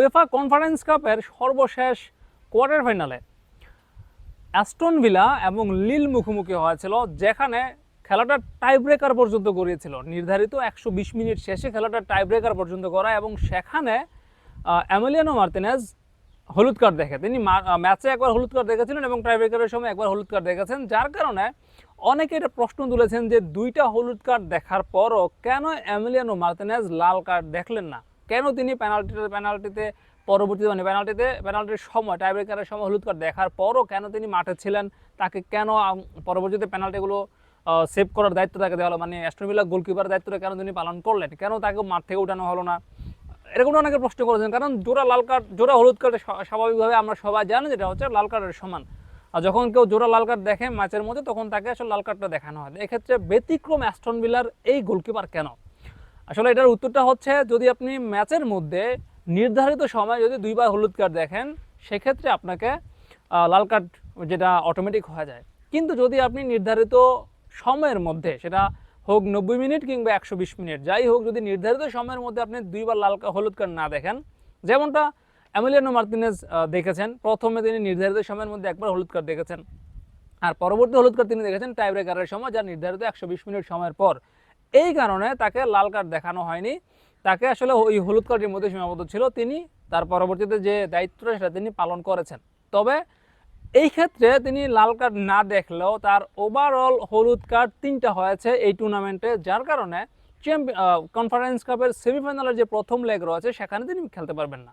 UEFA conference কাপের সর্বশেষ quarter ফাইনালে অ্যাস্টন ভিলা এবং লিল মুখোমুখি হয়েছিল, যেখানে খেলাটা টাই ব্রেকার পর্যন্ত গড়িয়েছিল। নির্ধারিত একশো বিশ মিনিট শেষে খেলাটা টাই ব্রেকার পর্যন্ত করা এবং সেখানে অ্যামেলিয়ানো মার্তিনেজ হলুদ কার্ড দেখে। তিনি ম্যাচে একবার হলুদ কার্ড দেখেছিলেন এবং টাই ব্রেকারের সময় একবার হলুদ কার্ড দেখেছেন, যার কারণে অনেকে এটা প্রশ্ন তুলেছেন যে দুইটা হলুদ কার্ড দেখার পরও কেন অ্যামেলিয়ানো মার্তিনেজ লাল কার্ড দেখলেন না? কেন তিনি পেনাল্টিতে পেনাল্টিতে পরবর্তীতে মানে পেনাল্টিতে পেনাল্টির সময় টাইব্রেকারের সময় হলুদ কার্ড দেখার পরও কেন তিনি মাঠে ছিলেন? তাকে কেন পরবর্তীতে পেনাল্টিগুলো সেভ করার দায়িত্ব তাকে দেওয়া হলো? মানে অ্যাস্ট্রোমিলা গোলকিপার দায়িত্বটা কেন তিনি পালন করলেন? কেন তাকে মাঠ থেকে উঠানো হলো না? এরকম অনেকে প্রশ্ন করেছেন। কারণ জোড়া লাল কার্ড জোড়া হলুদ কার্ডে স্বা- স্বাভাবিকভাবে আমরা সবাই জানি যেটা হচ্ছে লাল কার্ডের সমান। আর যখন কেউ জোড়া লাল কার্ড দেখে ম্যাচের মধ্যে, তখন তাকে আসলে লাল কার্ডটা দেখানো হয়। এক্ষেত্রে ব্যতিক্রম অ্যাস্টন ভিলার এই গোলকিপার কেন? আসলে এটার উত্তরটা হচ্ছে যদি আপনি ম্যাচের মধ্যে নির্ধারিত সময় যদি দুইবার হলুদ কার্ড দেখেন, সেক্ষেত্রে আপনাকে লাল কার্ড যেটা অটোমেটিক হয়ে যায়। কিন্তু যদি আপনি নির্ধারিত সময়ের মধ্যে, সেটা হোক নব্বই মিনিট কিংবা একশো বিশ মিনিট, যাই হোক যদি নির্ধারিত সময়ের মধ্যে আপনি দুইবার লাল হলুদ কার্ড না দেখেন, যেমনটা অ্যামিলিয়ানো মার্তিনেজ দেখেছেন, প্রথমে তিনি নির্ধারিত সময়ের মধ্যে একবার হলুদ কার্ড দেখেছেন। আর পরবর্তী হলুদ কার্ড তিনি দেখেছেন টাই ব্রেকারের সময় যা নির্ধারিত একশো বিশ মিনিট সময়ের পর। এই কারণে তাকে লাল কার্ড দেখানো হয়নি। তাকে আসলে ওই হলুদ কার্ডের মধ্যে সীমাবদ্ধ ছিল তিনি, তার পরবর্তীতে যে দায়িত্বটা সেটা তিনি পালন করেছেন। তবে এই ক্ষেত্রে তিনি লাল কার্ড না দেখলেও তার ওভারঅল হলুদ কার্ড তিনটা হয়েছে এই টুর্নামেন্টে যার কারণে চ্যাম্পিয়ন কনফারেন্স কাপের সেমিফাইনালের যে প্রথম লেগ রয়েছে, সেখানে তিনি খেলতে পারবেন না।